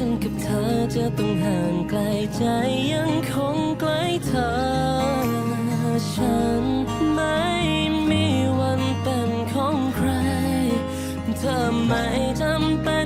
ฉันกับเธอจะต้องห่างไกลใจยังคงใกล้เธอ ฉันไม่มีวันเป็นของใคร เธอไม่จำเป็น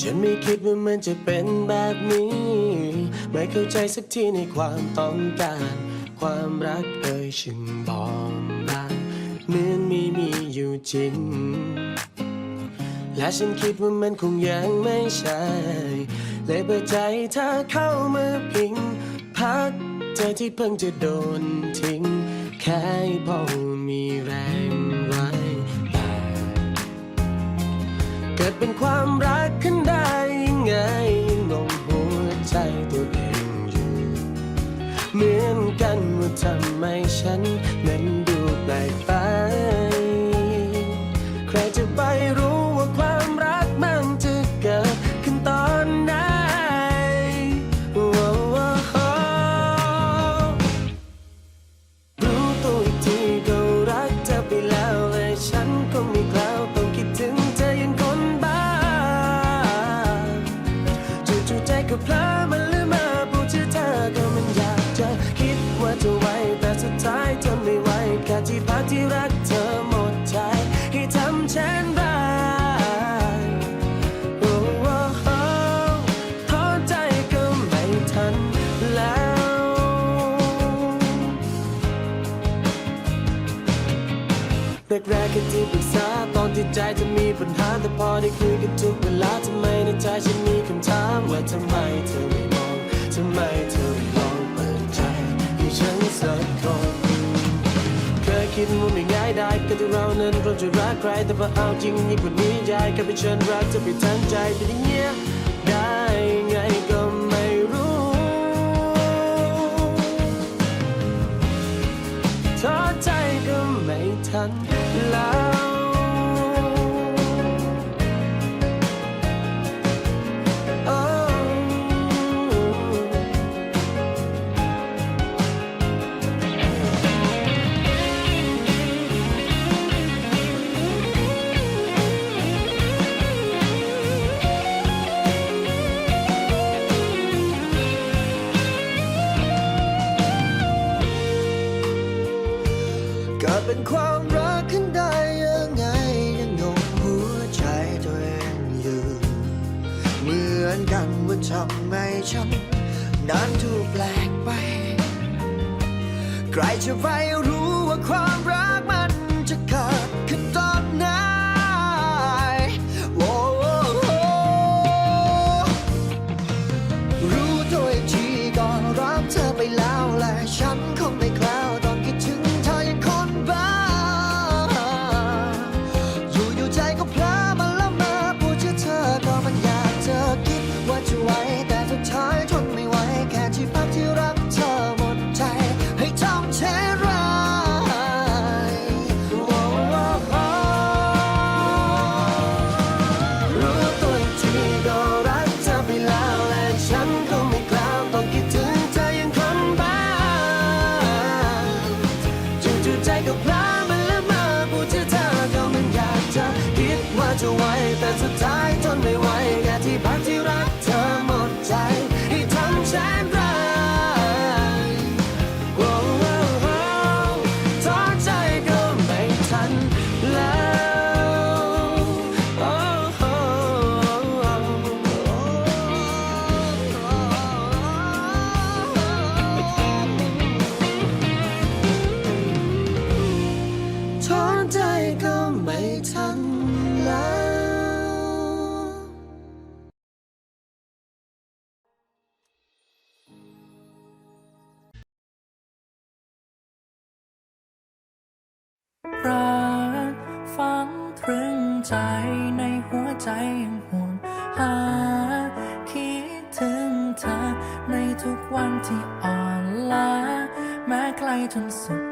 ฉันไม่คิดว่ามันจะเป็นแบบนี้ ไม่เข้าใจสักทีในความต้องการ ความรักเอ่ยฉันบอมบานเหมือนไม่มีอยู่จริง และฉันคิดว่ามันคงยังไม่ใช่ เลยเปิดใจเธอเข้ามาพิง พักเธอที่เพิ่งจะโดนทิ้ง แค่พอมีแรง กิดเป็นความรักขึ้นได้ยังไงยังงงหัวใจตัวเองอยู่ เหมือนกันว่าทำไมฉันนั้นดูแปลกไป แรกแรกแค่ที่ปรึกษาตอนที่ใจจะมีปัญหาแต่พอได้คุยกันทุกเวลาทำไมในใจฉันมีคำถามว่าทำไมเธอไม่มองทำไมเธอไม่ลองเปิดใจให้ฉันสักคนเคยคิดว่าไม่ง่ายได้ก็ที่เรานั้นเราจะรักใครแต่พอเอาจริงยิ่งกว่านี้ยายแค่เป็นฉันรักเธอไปทั้งใจเป็นอย่งเงี้ยำให้ฉันนั้นถูกแปลกไป ใครจะไปรู้ว่าความรัก สุดท้ายทนไม่ไหว Emergency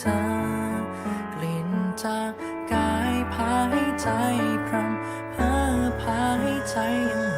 ธอกลิ่นจากกายพาให้ใจพรำเพ้อพาให้ใจยัง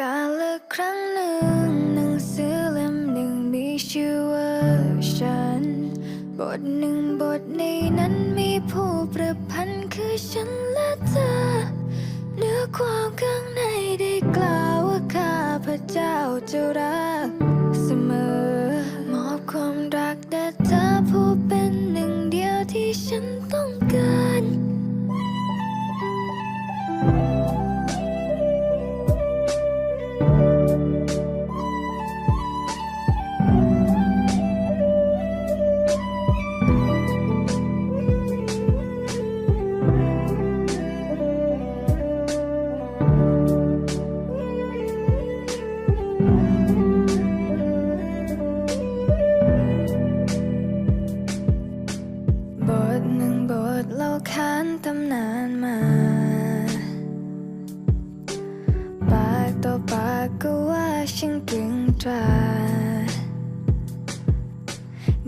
กาลครั้งหนึ่งหนังสือเล่มหนึ่งมีชื่อว่าฉัน บทหนึ่งบทในนั้นมีผู้ประพันธ์คือฉันและเธอ เนื้อความข้างในได้กล่าวว่าข้าพระเจ้าจะรักเสมอ มอบความรักแด่เธอผู้เป็น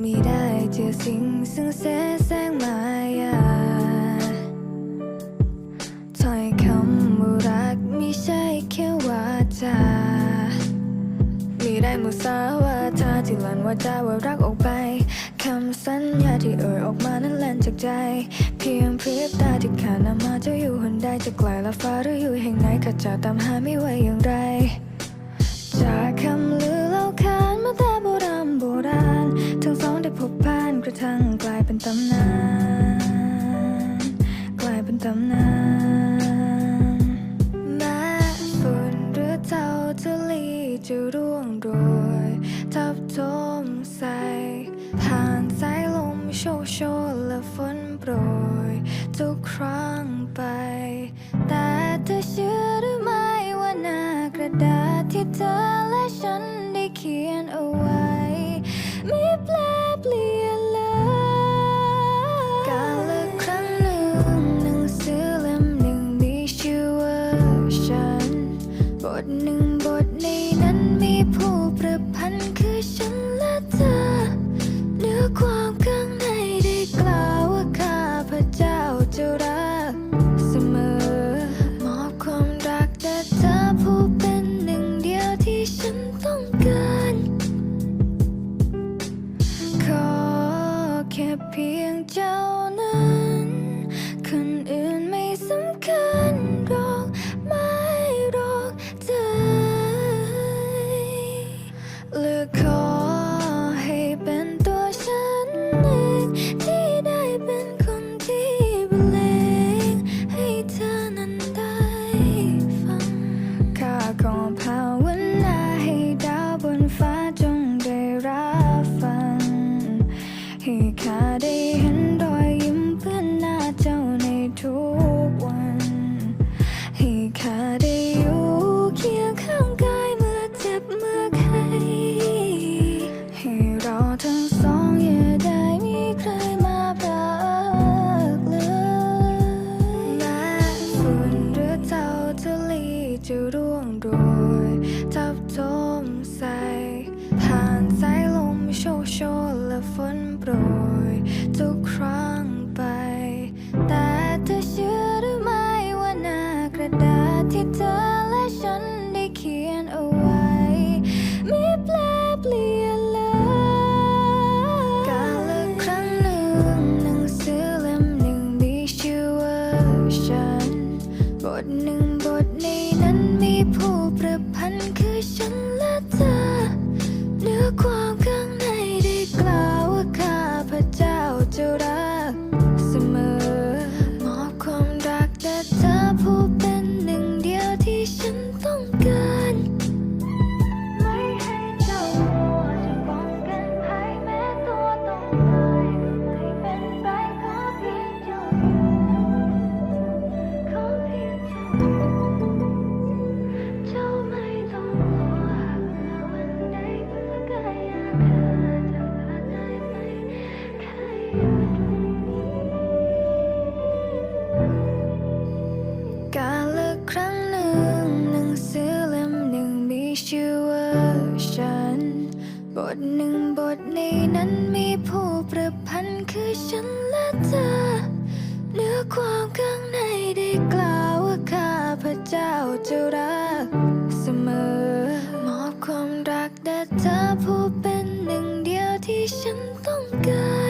มีได้เจอสิ่งซึ่งเสแสงมายาถ้อยคำว่ารักไม่ใช่แค่วาจามีได้มุสาวาทาที่หลันว่าจาว่ารักออกไปคำสัญญาที่เอ่ยออกมานั้นแล่นจากใจ เพียงพริบตาที่ขาดนำมาเจะอยู่หนใดจะไกลละฟ้าหรืออยู่แห่งไหนข้าจะตามหาไม่ไหวอย่างไร จากคำลือเล่าขานมาแต่โบราณโบราณ ได้พบผ่านกระทั่งกลายเป็นตำนาน กลายเป็นตำนานแม้ฝนหรือเจ้าจะลีจะร่วงโรยทับทมใส่ผ่านสายลมโชกโชนและฝนโปรย ทุกครั้งไป แต่เธอเชื่อหรือไม่ว่าหน้ากระดาษที่เธอและฉัน รั้ how you ทในนั้นมีผู้ประพันธ์คือฉันและเธอ เนื้อความข้างในได้กล่าวว่าข้าพระเจ้าจะรักเสมอ มอบความรักแด่เธอผู้เป็นหนึ่งเดียวที่ฉันต้องการ